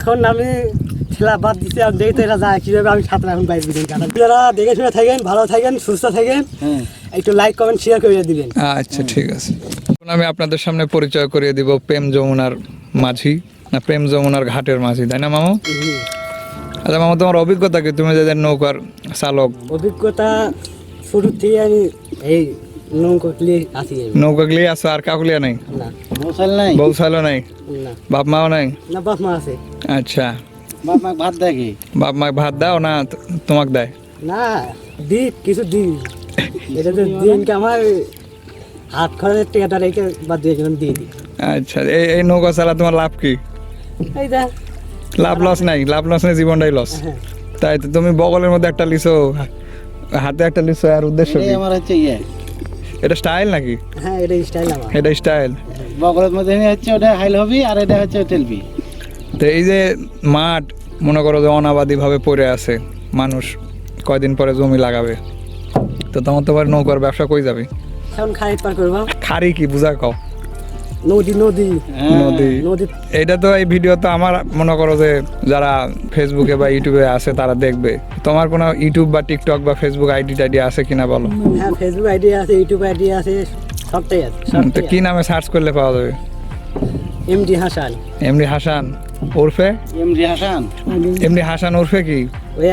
এখন আমি ঠেলা বাদ দিতে আমি দেখতে এরা যায় কীভাবে আমি সাঁতার এখন বাইরে দিন কারণ আপনারা দেখে শুনে থাকেন ভালো থাকেন সুস্থ থাকেন। হ্যাঁ। একটু লাইক কমেন্ট শেয়ার করে দিবেন। আচ্ছা ঠিক আছে। এখন আমি আপনাদের সামনে পরিচয় করিয়ে দিব প্রেম যমুনার মাঝি না প্রেম যমুনার ঘাটের মাঝি তাই না মামু? আচ্ছা মামু তোমার অভিজ্ঞতা কি? তুমি যাদের নৌকার চালক। অভিজ্ঞতা শুরু থেকে আমি এই নৌকো গলিয়ে আছো আর কাকুলিয়া নাই? না। মশাল নাই? বউ ছালো নাই? না। বাপ মাও নাই? না বাপ মা আছে। আচ্ছা। বাপ মা ভাত দেয় কি? বাপ মা ভাত দাও না তোমাকে দেয়? না দি কিছু দি এটা তো দিনকে আমার হাত খরচের টাকাটা রেখে বা দিয়ে গেলাম দিয়ে দিই। আচ্ছা এই এই নৌকা চালা তোমার লাভ কি? এই দা লাভ লস নাই লাভ লস নাই জীবনটাই লস। হ্যাঁ। তাই তো তুমি বগলের মধ্যে একটা লিসো হাতে একটা লিসো আর উদ্দেশ্য কি? আমার হচ্ছে ইয়ে। এটা স্টাইল নাকি? হ্যাঁ এটা স্টাইল আমার। এটা স্টাইল বগলের মধ্যে হচ্ছে ওটা হাইল হবি আর এটা হচ্ছে টেলবি। তো এই যে মাঠ মনে করো যে অনাবাদি ভাবে পড়ে আছে মানুষ কয়দিন পরে জমি লাগাবে তো তোমার তো নৌকার ব্যবসা কই যাবে? এখন খারিদ পার করব। খারি কি বুঝা কও। নদী নদী। নদী। নদী। এটা তো এই ভিডিও তো আমার মনে করো যে যারা ফেসবুকে বা ইউটিউবে আছে তারা দেখবে। তোমার কোনো ইউটিউব বা টিকটক বা ফেসবুক আইডি টাইডি আছে কিনা বলো? হ্যাঁ ফেসবুক আইডি আছে ইউটিউব আইডি আছে সবটাই আছে। কি নামে সার্চ করলে পাওয়া যাবে? এমডি হাসান। এমনি হাসান ওরফে? এমডি হাসান? এমনি হাসান ওরফে কি? ওই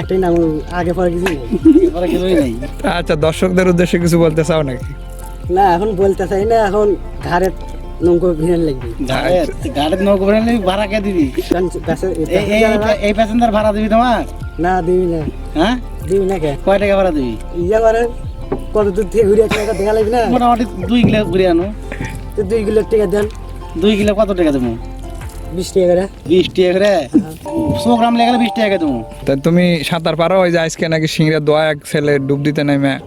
একটাই নাম আগে পরে কিছু নেই। এবারে কিছুই নেই। আচ্ছা দর্শকদের উদ্দেশ্যে কিছু বলতে চাও নাকি? না এখন বলতে চাই না এখন ঘাড়ে নৌকো ভিড়ান লাগবে। গাড়ির নৌকো ভরে নিবি ভাড়া কে দিবি? এই প্যাসেঞ্জার ভাড়া দিবি তোমার? না দিবি না। হ্যাঁ? দিবি না কে? কয় টাকা ভাড়া দিবি? ইয়ে করে কত দূর থেকে ঘুরে আসলে একটা দেখা লাগবে না? মোটামুটি দুই কিলো ঘুরে আনো। তো দুই কিলো টাকা দেন। দুই কিলো কত টাকা দেবো? বিশ টাকা করে। বিশ টাকা করে? শো গ্রাম লেগে বিশ টাকা দেবো। তা তুমি সাঁতার পারো? ওই যে আজকে নাকি সিংড়া দোয়া এক ছেলে ডুব দিতে নেমে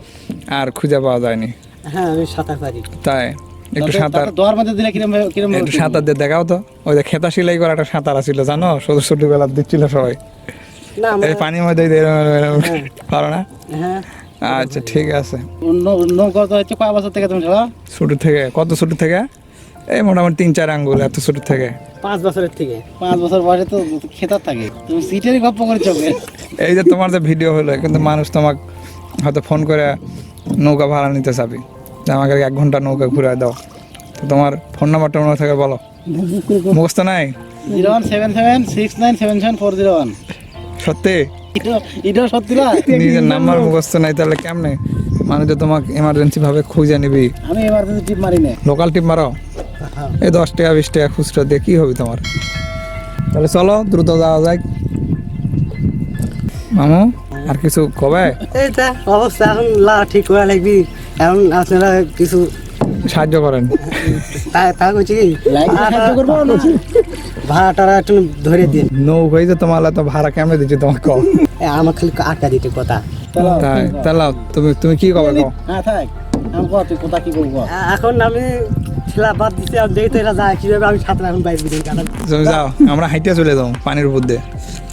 আর খুঁজে পাওয়া যায়নি। হ্যাঁ আমি সাঁতার পারি। তাই? একটু সাঁতার দোয়ার মধ্যে দিলে কিরম কিরম একটু সাঁতার দিয়ে দেখাও তো। ওই যে খেতা সিলাই করা একটা সাঁতার আছিল জানো? শুধু ছোটবেলা দিচ্ছিল সবাই। না এই পানির মধ্যে এরম পারো না? হ্যাঁ। আচ্ছা ঠিক আছে। নৌ- নৌকা তো হচ্ছে? কয় বছর থেকে তুমি ছোট থেকে কত ছোট থেকে? এই মোটামুটি তিন চার আঙ্গুল এত ছোট থেকে। পাঁচ বছরের থেকে। পাঁচ বছর বয়সে তো খেতার থাকে। তুমি সিটেরই গপ্প করেছ এই যে তোমার যে ভিডিও হলো কিন্তু মানুষ তোমাকে হয়তো ফোন করে নৌকা ভাড়া নিতে চাবি। আমাকে এক ঘণ্টা নৌকা ঘুরে দাও। তো তোমার ফোন নাম্বারটা মনে থাকে বলো। মুখস্থ নাই? Zero one seven seven six nine seven seven four zero one. সত্যি? এটাও সত্যি না? নিজের নাম্বার মুখস্থ নাই তাহলে কেমনে? মানে যে তোমাকে এমার্জেন্সি ভাবে খুঁজে নিবি। আমি এমার্জেন্সি টিপ মারি না। লোকাল টিপ মারো। এই দশ টাকা বিশ টাকা খুচরা দিয়ে কি হবে তোমার? তাহলে চলো দ্রুত যাওয়া যায় মামু আর কিছু কবে? এইটা অবস্থা এখন লা ঠিক করা লাগবি। এখন আপনারা কিছু সাহায্য করেন। তা তা করছি না? ভাড়াটারা একটু ধরে দিন। নৌকা যে তোমার তো ভাড়া কেমনে দিচ্ছি তোমাকে কও? এ, আমার খালি আটকা দিতে কথা। তাই তাহলে তুমি তুমি কি কবে হ্যাঁ থাক। আমি কত কি বলব? এখন আমি ঠেলা বাদ দিতে আমি দেখতে এরা যায় কীভাবে আমি সাঁতার এখন বাইরে দিন কারণ তুমি যাও আমরা হাইটে চলে যাও পানির উপর দিয়ে।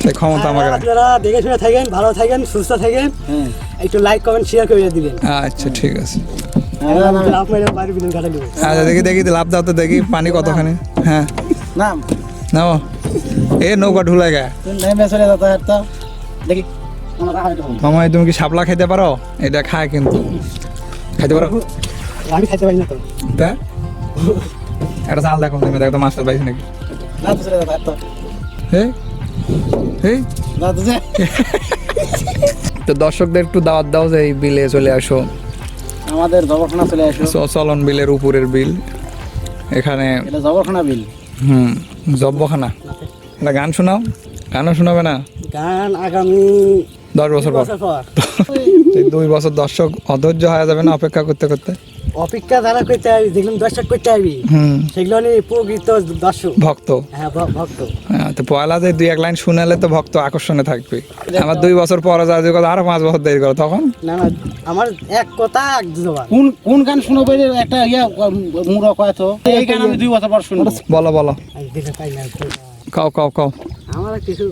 সেই ক্ষমতা আমাকে আপনারা দেখে শুনে থাকেন ভালো থাকেন সুস্থ থাকেন। হ্যাঁ। একটু লাইক কমেন্ট শেয়ার করে দিবেন। আচ্ছা ঠিক আছে। দেবো আচ্ছা দেখি দেখি লাভ দাও তো দেখি পানি কতখানি। হ্যাঁ। নাম নাও। এ নৌকা ঢুলাই গা। তুই দেখি এটা। মামা তুমি কি শাপলা খাইতে পারো? এটা খায় কিন্তু। খাইতে পারো? আমি খাইতে পারি না তা? একটা চাল দেখো তুমি দেখো মাস্টার পাইছি নাকি? তো না দর্শকদের একটু দাওয়াত দাও যে এই বিলে চলে আসো। আমাদের জবরখানা চলে আসো। চলন বিলের উপরের বিল। এখানে জবরখানা বিল। হুম জব্বখানা। একটা গান শোনাও। গানও শোনাবে না? গান আগামী দশ বছর পর। বছর দুই বছর দর্শক অধৈর্য হয়ে যাবে না অপেক্ষা করতে করতে? অপেক্ষা যারা করতে পারবি যেগুলো দর্শক করতে পারবি হুম। সেগুলো নিয়ে প্রকৃত দর্শক। ভক্ত। হ্যাঁ ভক্ত। হ্যাঁ, তো পয়লা যে দুই এক লাইন শুনালে তো ভক্ত আকর্ষণে থাকবে। আমার দুই বছর পরে যা যে কথা আরও পাঁচ বছর দেরি করো তখন? না না আমার এক কথা এক কোন কোন গান শুনো এই একটা ইয়া মুড়ো কয় তো? এই গান আমি দুই বছর পর শুনব। বলো বলো। কাও কাও কাও। আমার কিছু